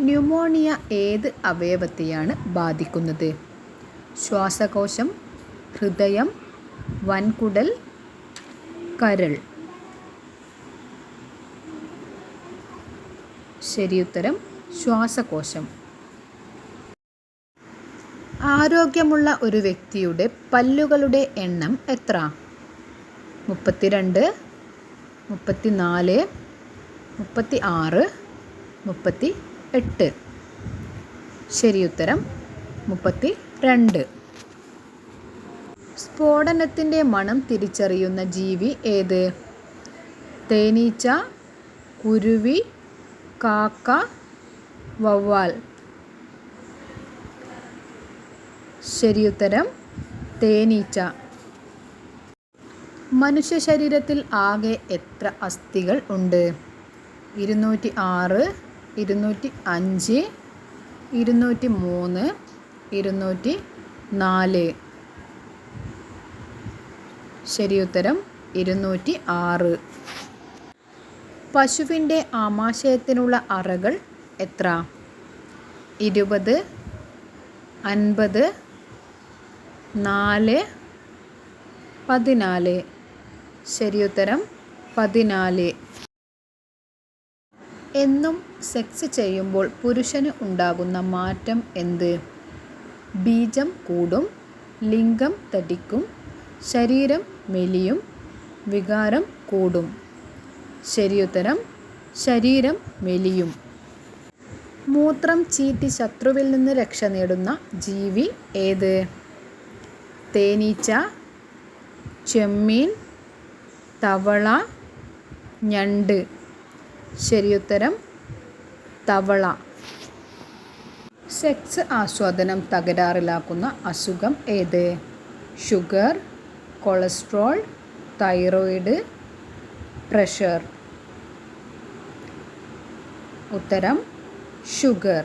Pneumonia ഏത് അവയവത്തെയാണ് ബാധിക്കുന്നത്? ശ്വാസകോശം ഹൃദയം വൻകുടൽ കരൾ. ശരിയുത്തരം ശ്വാസകോശം. ആരോഗ്യമുള്ള ഒരു വ്യക്തിയുടെ പല്ലുകളുടെ എണ്ണം എത്ര? മുപ്പത്തിരണ്ട് മുപ്പത്തിനാല് മുപ്പത്തി ആറ് മുപ്പത്തി എട്ട്. ശരിയുത്തരം മുപ്പത്തി രണ്ട് സ്ഫോടനത്തിന്റെ മണം തിരിച്ചറിയുന്ന ജീവി ഏത്? തേനീച്ച കുരുവി കാക്ക വവ്വാൽ. ശരിയുത്തരം തേനീച്ച. മനുഷ്യ ശരീരത്തിൽ ആകെ എത്ര അസ്ഥികൾ ഉണ്ട്? ഇരുന്നൂറ്റി ആറ് ഇരുന്നൂറ്റി അഞ്ച് ഇരുന്നൂറ്റി മൂന്ന് ഇരുന്നൂറ്റി നാല്. ശരിയുത്തരം ഇരുന്നൂറ്റി ആറ്. പശുവിന്റെ ആമാശയത്തിനുള്ള അറകൾ എത്ര? ഇരുപത് അൻപത് നാല് പതിനാല്. ശരിയുത്തരം പതിനാല്. എന്നും സെക്സ് ചെയ്യുമ്പോൾ പുരുഷന് ഉണ്ടാകുന്ന മാറ്റം എന്ത്? ബീജം കൂടും ലിംഗം തടിക്കും ശരീരം മെലിയും വികാരം കൂടും. ശരിയുത്തരം ശരീരം മെലിയും. മൂത്രം ചീറ്റി ശത്രുവിൽ നിന്ന് രക്ഷ നേടുന്ന ജീവി ഏത്? തേനീച്ച ചെമ്മീൻ തവള ഞണ്ട്. ശരിയുത്തരം തവള. സെക്സ് ആസ്വാദനം തകരാറിലാക്കുന്ന അസുഖം ഏത്? Sugar cholesterol thyroid pressure. ഉത്തരം ഷുഗർ.